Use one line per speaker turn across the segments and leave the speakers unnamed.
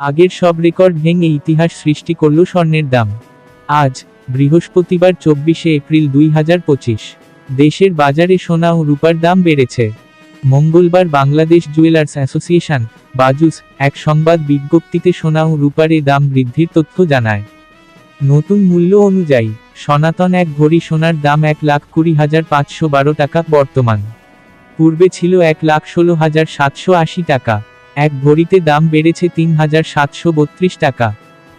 আগের সব রেকর্ড ভেঙে ইতিহাস সৃষ্টি করল স্বর্ণের দাম। আজ, বৃহস্পতিবার চব্বিশে এপ্রিল দুই হাজার পঁচিশ। দেশের বাজারে সোনা ও রূপার দাম বেড়েছে। মঙ্গলবার বাংলাদেশ জুয়েলার্স অ্যাসোসিয়েশন, বাজুস, এক সংবাদ বিজ্ঞপ্তিতে সোনা ও রূপার এ দাম বৃদ্ধির তথ্য জানায়। নতুন মূল্য অনুযায়ী, সনাতন এক ভরি সোনার দাম এক লাখ কুড়ি হাজার পাঁচশো বারো টাকা বর্তমান। পূর্বে ছিল এক লাখ ষোলো হাজার সাতশো আশি টাকা। এক ভরিতে দাম বেড়েছে তিন হাজার সাতশো বত্রিশ টাকা।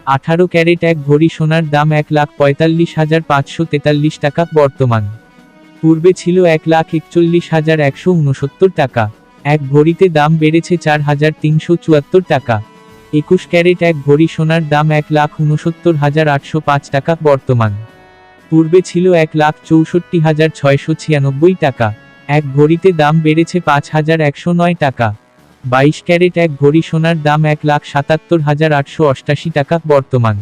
আঠারো ক্যারেট এক ভরি সোনার দাম এক লাখ পঁয়তাল্লিশ হাজার পাঁচশো তেতাল্লিশ টাকা বর্তমান। পূর্বে ছিল এক লাখ একচল্লিশ হাজার একশো উনসত্তর টাকা। এক ভরিতে দাম বেড়েছে চার হাজার তিনশো চুয়াত্তর টাকা। একুশ ক্যারেট এক ভরি সোনার দাম এক লাখ উনসত্তর হাজার আটশো পাঁচ টাকা বর্তমান। পূর্বে ছিল এক লাখ চৌষট্টি হাজার ছয়শো ছিয়ানব্বই টাকা। এক ভরিতে দাম বেড়েছে পাঁচ হাজার একশো নয় টাকা। বাইশ ক্যারেট এক ভরি সোনার দাম এক লাখ সাতাত্তর হাজার আটশো অষ্টাশি টাকা, বর্তমান।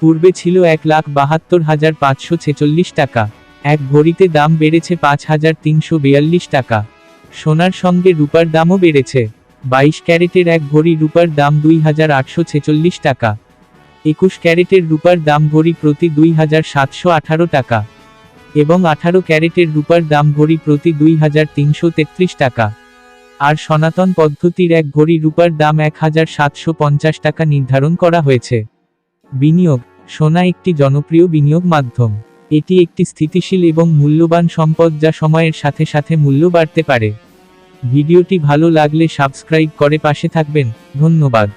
পূর্বে ছিল এক লাখ বাহাত্তর হাজার পাঁচশো ছেচল্লিশ টাকা, এক ভরিতে দাম বেড়েছে পাঁচ হাজার তিনশো বিয়াল্লিশ টাকা। সোনার সঙ্গে রূপার দামও বেড়েছে, বাইশ ক্যারেটের এক ভরি রূপার দাম দুই হাজার আটশো ছেচল্লিশ টাকা। একুশ ক্যারেটের রূপার দাম ভরি প্রতি দুই হাজার সাতশো আঠারো টাকা। এবং আঠারো ক্যারেটের রূপার দাম ভরি প্রতি দুই হাজার তিনশো তেত্রিশ টাকা। আর সনাতন পদ্ধতির এক ঘড়ি রূপার দাম এক হাজার সাতশো পঞ্চাশ টাকা নির্ধারণ করা হয়েছে। বিনিয়োগ, সোনা একটি জনপ্রিয় বিনিয়োগ মাধ্যম। এটি একটি স্থিতিশীল এবং মূল্যবান সম্পদ যা সময়ের সাথে সাথে মূল্য বাড়তে পারে। ভিডিওটি ভালো লাগলে সাবস্ক্রাইব করে পাশে থাকবেন। ধন্যবাদ।